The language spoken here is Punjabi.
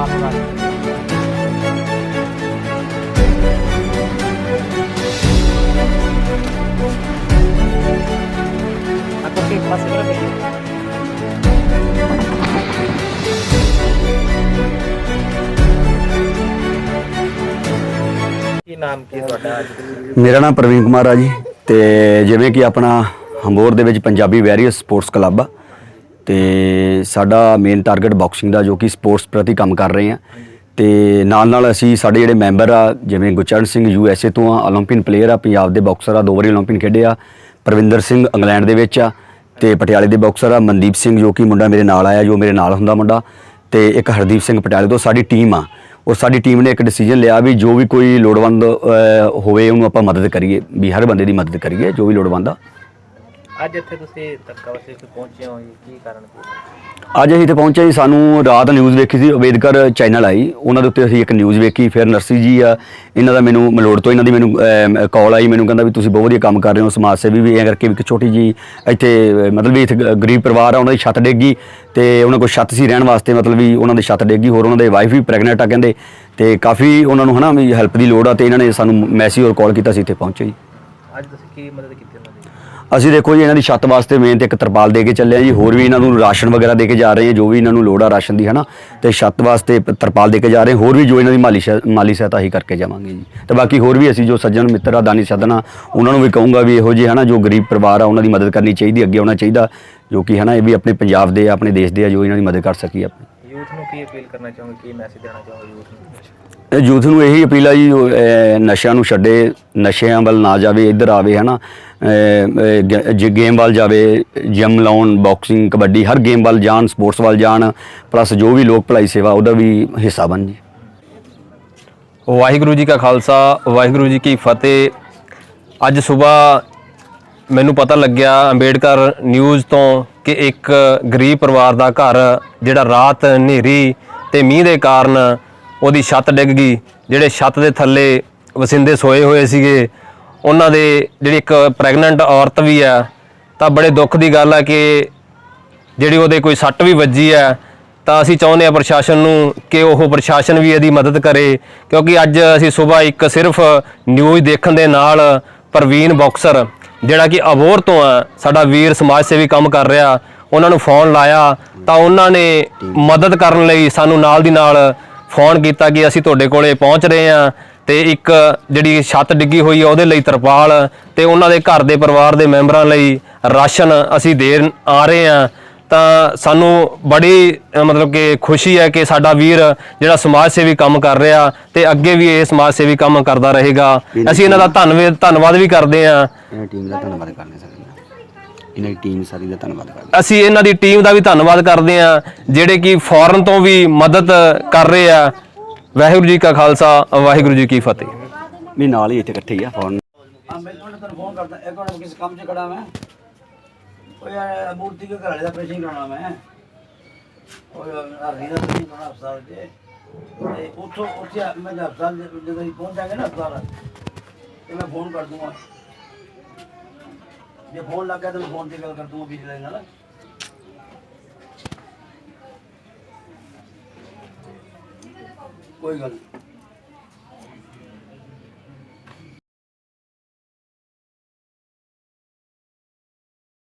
ਸੰਭਾਲ ਪਰਿਵਾਰ ਨੂੰ ਰੱਖ ਅੱਗੋਂ ਕੀ ਨਾਮ ਕੀ ਤੁਹਾਡਾ ਅੱਜ? ਮੇਰਾ ਨਾਮ ਪ੍ਰਵੀਨ ਕੁਮਾਰ ਆ ਜੀ ਤੇ ਜਿਵੇਂ ਕਿ ਆਪਣਾ ਹੰਬੋਰ ਦੇ ਵਿੱਚ ਪੰਜਾਬੀ ਵੈਰੀਅਸ ਸਪੋਰਟਸ ਕਲੱਬ ਆ ਤੇ ਸਾਡਾ ਮੇਨ ਟਾਰਗੇਟ ਬਾਕਸਿੰਗ ਦਾ ਜੋ ਕਿ ਸਪੋਰਟਸ ਪ੍ਰਤੀ ਕੰਮ ਕਰ ਰਹੇ ਆ ਤੇ ਨਾਲ ਨਾਲ ਅਸੀਂ ਸਾਡੇ ਜਿਹੜੇ ਮੈਂਬਰ ਆ ਜਿਵੇਂ Gurcharan Singh U S A ਤੋਂ ਆ 올림픽 ਪਲੇਅਰ ਆ ਪੰਜਾਬ ਦੇ ਬਾਕਸਰ ਆ ਦੋ ਵਾਰੀ 올림픽 ਖੇਡੇ ਆ ਪ੍ਰਵਿੰਦਰ ਸਿੰਘ ਇੰਗਲੈਂਡ ਦੇ ਵਿੱਚ ਆ ਤੇ ਪਟਿਆਲੇ ਦੇ ਬਾਕਸਰ ਆ ਮਨਦੀਪ ਸਿੰਘ ਜੋ ਕਿ ਮੁੰਡਾ ਮੇਰੇ ਨਾਲ ਆਇਆ ਜੋ ਮੇਰੇ ਨਾਲ ਹੁੰਦਾ ਮੁੰਡਾ ਤੇ ਇੱਕ ਹਰਦੀਪ ਸਿੰਘ ਪਟਿਆਲੇ ਤੋਂ ਸਾਡੀ ਟੀਮ ਆ ਔਰ ਸਾਡੀ ਟੀਮ ਨੇ ਇੱਕ ਡਿਸੀਜਨ ਲਿਆ ਵੀ ਜੋ ਵੀ ਕੋਈ ਲੋੜਵੰਦ ਅਹ, ਹੋਵੇ ਉਹਨੂੰ ਆਪਾਂ ਮਦਦ ਕਰੀਏ ਵੀ ਹਰ ਬੰਦੇ ਦੀ ਮਦਦ ਕਰੀਏ ਜੋ ਵੀ ਲੋੜਵੰਦ ਆ ਅੱਜ ਇੱਥੇ ਤੁਸੀਂ ਤੱਕਾਵਸੇ ਤੇ ਪਹੁੰਚੇ ਹੋ ਜੀ ਕੀ ਕਾਰਨ ਕੀ ਅੱਜ ਅਸੀਂ ਇੱਥੇ ਪਹੁੰਚੇ ਜੀ ਸਾਨੂੰ ਰਾਤ ਨਿਊਜ਼ ਵੇਖੀ ਸੀ ਅੰਬੇਦਕਰ ਚੈਨਲ ਆਈ ਉਹਨਾਂ ਦੇ ਉੱਤੇ ਅਸੀਂ ਇੱਕ ਨਿਊਜ਼ ਵੇਖੀ ਫਿਰ ਨਰਸੀ ਜੀ ਆ ਇਹਨਾਂ ਦਾ ਮੈਨੂੰ ਮਲੋੜ ਤੋਂ ਇਹਨਾਂ ਦੀ ਮੈਨੂੰ ਕਾਲ ਆਈ ਮੈਨੂੰ ਕਹਿੰਦਾ ਵੀ ਤੁਸੀਂ ਬਹੁਤ ਵਧੀਆ ਕੰਮ ਕਰ ਰਹੇ ਹੋ ਸਮਾਜ ਸੇਵੀ ਵੀ ਐਂ ਕਰਕੇ ਵੀ ਇੱਕ ਛੋਟੀ ਜੀ ਇੱਥੇ ਮਤਲਬ ਵੀ ਇੱਥੇ ਗਰੀਬ ਪਰਿਵਾਰ ਆ ਉਹਨਾਂ ਦੀ ਛੱਤ ਡੇਗੀ ਤੇ ਉਹਨਾਂ ਕੋਲ ਛੱਤ ਸੀ ਰਹਿਣ ਵਾਸਤੇ ਮਤਲਬ ਵੀ ਉਹਨਾਂ ਦੀ ਛੱਤ ਡੇਗੀ ਹੋਰ ਉਹਨਾਂ ਦੇ ਵਾਈਫ ਵੀ ਪ੍ਰੈਗਨੈਂਟ ਆ ਕਹਿੰਦੇ ਤੇ ਕਾਫੀ ਉਹਨਾਂ ਨੂੰ ਹਨਾ ਵੀ ਹੈਲਪ ਦੀ ਲੋੜ ਆ ਤੇ ਇਹਨਾਂ ਨੇ ਸਾਨੂੰ ਮੈਸੇਜ ਔਰ ਕਾਲ ਕੀਤਾ ਸੀ ਇੱਥੇ ਪਹੁੰਚੇ ਜੀ। ਅੱਜ ਤੁਸੀਂ ਕੀ ਮਦਦ ਕੀਤੀ ਅਸੀਂ ਦੇਖੋ ਜੀ ਇਹਨਾਂ ਦੀ ਛੱਤ ਵਾਸਤੇ ਮੇਨ ਤੇ ਇੱਕ ਤਰਪਾਲ ਦੇ ਕੇ ਚੱਲੇ ਆ ਜੀ ਹੋਰ ਵੀ ਇਹਨਾਂ ਨੂੰ ਰਾਸ਼ਨ ਵਗੈਰਾ ਦੇ ਕੇ ਜਾ ਰਹੇ ਆ ਜੋ ਵੀ ਇਹਨਾਂ ਨੂੰ ਲੋੜ ਆ ਰਾਸ਼ਨ ਦੀ ਹਨਾ ਤੇ ਛੱਤ ਵਾਸਤੇ ਤਰਪਾਲ ਦੇ ਕੇ ਜਾ ਰਹੇ ਹਾਂ। ਹੋਰ ਵੀ ਜੋ ਇਹਨਾਂ ਦੀ ਮਾਲੀ ਸਹਾ- ਮਾਲੀ ਸਹਾਇਤਾ ਹੀ ਕਰਕੇ ਜਾਵਾਂਗੇ ਜੀ ਤੇ ਬਾਕੀ ਹੋਰ ਵੀ ਅਸੀਂ ਜੋ ਸੱਜਣ ਮਿੱਤਰ ਆ ਦਾਨੀ ਸੱਜਣਾ ਉਹਨਾਂ ਨੂੰ ਵੀ ਕਹੂੰਗਾ ਵੀ ਇਹੋ ਜਿਹੇ ਹਨਾ ਜੋ ਗਰੀਬ ਪਰਿਵਾਰ ਆ ਉਹਨਾਂ ਦੀ ਮਦਦ ਕਰਨੀ ਚਾਹੀਦੀ ਅੱਗੇ ਆਉਣਾ ਚਾਹੀਦਾ ਜੋ ਕਿ ਹਨਾ ਇਹ ਵੀ ਆਪਣੇ ਪੰਜਾਬ ਦੇ ਆ, ਆਪਣੇ ਦੇਸ਼ ਦੇ ਆ ਜੋ ਇਹਨਾਂ ਦੀ ਮਦਦ ਕਰ ਸਕੀ ਆਪਣੀ ਯੂਥ ਨੂੰ ਕੀ ਅਪੀਲ ਕਰਨਾ ਚਾਹੋਗੇ? ਕੀ ਮੈਸੇਜ ਦੇਣਾ ਚਾਹੋਗੇ ਯੂਥ ਨੂੰ? ਇਹ ਯੂਥ ਨੂੰ ਇਹੀ ਅਪੀਲ ਆ ਜੀ ਨਸ਼ਿਆਂ ਨੂੰ ਛੱਡੇ ਨਸ਼ਿਆਂ ਵੱਲ ਨਾ ਜਾਵੇ ਇੱਧਰ ਆਵੇ ਹਨਾ? ਜੇ ਗੇਮ ਵੱਲ ਜਾਵੇ ਜਿਮ ਲਾਉਣ ਬਾਕਸਿੰਗ ਕਬੱਡੀ ਹਰ ਗੇਮ ਵੱਲ ਜਾਣ ਸਪੋਰਟਸ ਵੱਲ ਜਾਣ ਪਲੱਸ ਜੋ ਵੀ ਲੋਕ ਭਲਾਈ ਸੇਵਾ ਉਹਦਾ ਵੀ ਹਿੱਸਾ ਬਣ ਜੀ। ਵਾਹਿਗੁਰੂ ਜੀ ਕਾ ਖਾਲਸਾ ਵਾਹਿਗੁਰੂ ਜੀ ਕੀ ਫਤਿਹ। ਅੱਜ ਸਵੇਰ ਮੈਨੂੰ ਪਤਾ ਲੱਗਿਆ ਅੰਬੇਡਕਰ ਨਿਊਜ਼ ਤੋਂ ਕਿ ਇੱਕ ਗਰੀਬ ਪਰਿਵਾਰ ਦਾ ਘਰ ਜਿਹੜਾ ਰਾਤ ਹਨੇਰੀ ਤੇ ਮੀਂਹ ਦੇ ਕਾਰਨ ਉਹਦੀ ਛੱਤ ਡਿੱਗ ਗਈ, ਜਿਹੜੇ ਛੱਤ ਦੇ ਥੱਲੇ ਵਸਿੰਦੇ ਸੋਏ ਹੋਏ ਸੀਗੇ, ਉਹਨਾਂ ਦੇ ਜਿਹੜੀ ਇੱਕ ਪ੍ਰੈਗਨੈਂਟ ਔਰਤ ਵੀ ਆ ਤਾਂ ਬੜੇ ਦੁੱਖ ਦੀ ਗੱਲ ਆ ਕਿ ਜਿਹੜੀ ਉਹਦੇ ਕੋਈ ਸੱਟ ਵੀ ਵੱਜੀ ਹੈ, ਤਾਂ ਅਸੀਂ ਚਾਹੁੰਦੇ ਹਾਂ ਪ੍ਰਸ਼ਾਸਨ ਨੂੰ ਕਿ ਉਹ ਪ੍ਰਸ਼ਾਸਨ ਵੀ ਇਹਦੀ ਮਦਦ ਕਰੇ, ਕਿਉਂਕਿ ਅੱਜ ਅਸੀਂ ਸਵੇਰ ਇੱਕ ਸਿਰਫ ਨਿਊਜ਼ ਦੇਖਣ ਦੇ ਨਾਲ ਪ੍ਰਵੀਨ ਬਾਕਸਰ ਜਿਹੜਾ ਕਿ ਅਬੋਰ ਤੋਂ ਆ, ਸਾਡਾ ਵੀਰ ਸਮਾਜ ਸੇਵੀ ਕੰਮ ਕਰ ਰਿਹਾ, ਉਹਨਾਂ ਨੂੰ ਫੋਨ ਲਾਇਆ, ਤਾਂ ਉਹਨਾਂ ਨੇ ਮਦਦ ਕਰਨ ਲਈ ਸਾਨੂੰ ਨਾਲ ਦੀ ਨਾਲ ਫੋਨ ਕੀਤਾ ਕਿ ਅਸੀਂ ਤੁਹਾਡੇ ਕੋਲੇ ਪਹੁੰਚ ਰਹੇ ਹਾਂ ਤੇ ਇੱਕ ਜਿਹੜੀ ਛੱਤ ਡਿੱਗੀ ਹੋਈ ਹੈ ਉਹਦੇ ਲਈ ਤਰਪਾਲ ਤੇ ਉਹਨਾਂ ਦੇ ਘਰ ਦੇ ਪਰਿਵਾਰ ਦੇ ਮੈਂਬਰਾਂ ਲਈ ਰਾਸ਼ਨ ਅਸੀਂ ਦੇਣ ਆ ਰਹੇ ਹਾਂ। ਤਾਂ ਸਾਨੂੰ ਬੜੀ ਅ, ਮਤਲਬ ਕਿ ਖੁਸ਼ੀ ਹੈ ਕਿ ਸਾਡਾ ਵੀਰ ਜਿਹੜਾ ਸਮਾਜ ਸੇਵੀ ਕੰਮ ਕਰ ਰਿਹਾ ਤੇ ਅੱਗੇ ਵੀ ਇਹ ਸਮਾਜ ਸੇਵੀ ਕੰਮ ਕਰਦਾ ਰਹੇਗਾ। ਅਸੀਂ ਇਹਨਾਂ ਦਾ ਧੰਨਵਾਦ ਧੰਨਵਾਦ ਵੀ ਕਰਦੇ ਹਾਂ। ਇਹਨਾਂ ਟੀਮ ਦਾ ਧੰਨਵਾਦ ਕਰਨੇ ਸਕਦੇ ਇਹਨਾਂ ਦੀ ਟੀਮ ਸਾਰੀ ਦਾ ਧੰਨਵਾਦ ਕਰਦੇ ਅਸੀਂ ਇਹਨਾਂ ਦੀ ਟੀਮ ਦਾ ਵੀ ਧੰਨਵਾਦ ਕਰਦੇ ਹਾਂ ਜਿਹੜੇ ਕਿ ਫੌਰਨ ਤੋਂ ਵੀ ਮਦਦ ਕਰ ਰਹੇ ਆ। ਵਾਹਿਗੁਰੂ ਜੀ ਕਾ ਖਾਲਸਾ ਵਾਹਿਗੁਰੂ ਜੀ ਕੀ ਫਤਿਹ। ਨਹੀਂ ਨਾਲ ਹੀ ਇੱਥੇ ਇਕੱਠੇ ਹੀ ਆ ਫੌਰਨ। ਮੈਂ ਤੁਹਾਨੂੰ ਤੈਨੂੰ ਫੋਨ ਕਰਦਾ ਇੱਕ ਮਿੰਟ ਕਿਸ ਕੰਮ 'ਚ ਖੜਾ ਮੈਂ? ਉਹ ਯਾਰ ਮੂਰਤੀ ਦੇ ਘਰ ਵਾਲੇ ਦਾ ਪ੍ਰੇਸ਼ਨ ਕਰਾਉਣਾ ਮੈਂ। ਉਹ ਯਾਰ ਰੀਦਾ ਪ੍ਰੇਸ਼ਨ ਕਰਾਉਣਾ ਹਸਪਤਾਲ 'ਚ। ਤੇ ਉੱਥੋਂ, ਉੱਥੇ ਮੈਂ ਹਸਪਤਾਲ ਜਦੋਂ ਅਸੀਂ ਪਹੁੰਚਾਂਗੇ ਨਾ ਹਸਪਤਾਲ, ਤੇ ਮੈਂ ਫੋਨ ਕਰ ਦੂੰਗਾ। ਜੇ ਫੋਨ ਲੱਗ ਗਿਆ ਤਾਂ ਮੈਂ ਫੋਨ ਤੇ ਗੱਲ ਕਰ ਦੂੰਗਾ ਬਿਜਲੀ ਨਾਲ। ਕੋਈ ਗੱਲ ਨਹੀਂ